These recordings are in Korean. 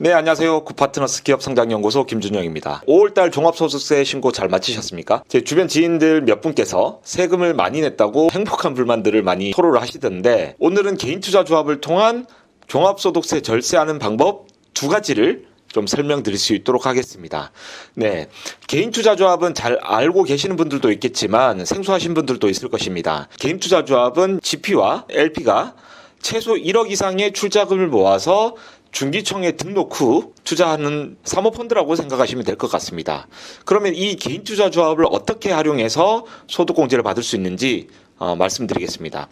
네, 안녕하세요. 구파트너스 기업 성장 연구소 김준영입니다. 5월달 종합소득세 신고 잘 마치셨습니까? 제 주변 지인들 몇 분께서 세금을 많이 냈다고 행복한 불만들을 많이 토로를 하시던데 오늘은 개인투자 조합을 통한 종합소득세 절세하는 방법 두 가지를 좀 설명드릴 수 있도록 하겠습니다. 네. 개인 투자 조합은 잘 알고 계시는 분들도 있겠지만 생소하신 분들도 있을 것입니다. 개인 투자 조합은 GP와 LP가 최소 1억 이상의 출자금을 모아서 중기청에 등록 후 투자하는 사모펀드라고 생각하시면 될 것 같습니다. 그러면 이 개인 투자 조합을 어떻게 활용해서 소득공제를 받을 수 있는지 어, 말씀드리겠습니다.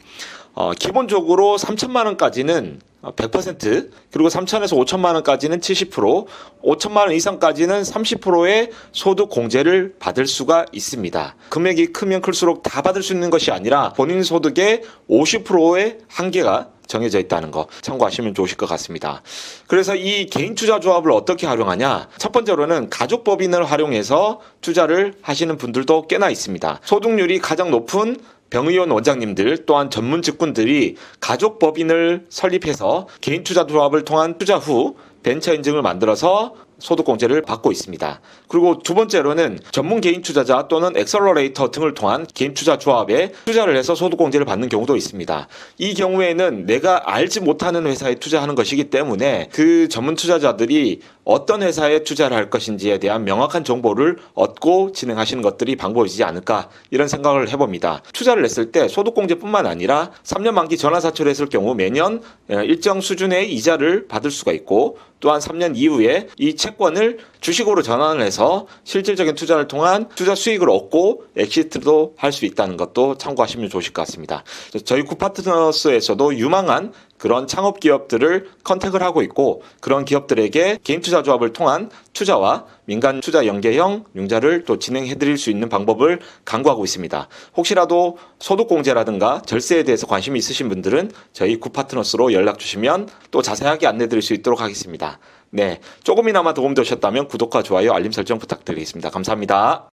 어, 기본적으로 3천만 원까지는 100% 그리고 3천에서 5천만 원까지는 70% 5천만 원 이상까지는 30%의 소득 공제를 받을 수가 있습니다. 금액이 크면 클수록 다 받을 수 있는 것이 아니라 본인 소득의 50%의 한계가 정해져 있다는 거 참고하시면 좋으실 것 같습니다. 그래서 이 개인 투자 조합을 어떻게 활용하냐? 첫 번째로는 가족 법인을 활용해서 투자를 하시는 분들도 꽤나 있습니다. 소득률이 가장 높은 병의원 원장님들 또한 전문 직군들이 가족 법인을 설립해서 개인 투자 조합을 통한 투자 후 벤처 인증을 만들어서 소득공제를 받고 있습니다. 그리고 두 번째로는 전문 개인 투자자 또는 엑셀러레이터 등을 통한 개인 투자 조합에 투자를 해서 소득공제를 받는 경우도 있습니다. 이 경우에는 내가 알지 못하는 회사에 투자하는 것이기 때문에 그 전문 투자자들이 어떤 회사에 투자를 할 것인지에 대한 명확한 정보를 얻고 진행하시는 것들이 방법이지 않을까 이런 생각을 해봅니다. 투자를 했을 때 소득공제뿐만 아니라 3년 만기 전환사채를 했을 경우 매년 어, 일정 수준의 이자를 받을 수가 있고 또한 3년 이후에 이 채권을 주식으로 전환을 해서 실질적인 투자를 통한 투자 수익을 얻고 엑시트도 할 수 있다는 것도 참고하시면 좋으실 것 같습니다. 저희 구파트너스에서도 유망한 그런 창업 기업들을 컨택을 하고 있고 그런 기업들에게 개인 투자 조합을 통한 투자와 민간 투자 연계형 융자를 또 진행해 드릴 수 있는 방법을 강구하고 있습니다. 혹시라도 소득 공제라든가 절세에 대해서 관심이 있으신 분들은 저희 구파트너스로 연락 주시면 또 자세하게 안내 드릴 수 있도록 하겠습니다. 네. 조금이나마 도움 되셨다면 구독과 좋아요, 알림 설정 부탁드리겠습니다. 감사합니다.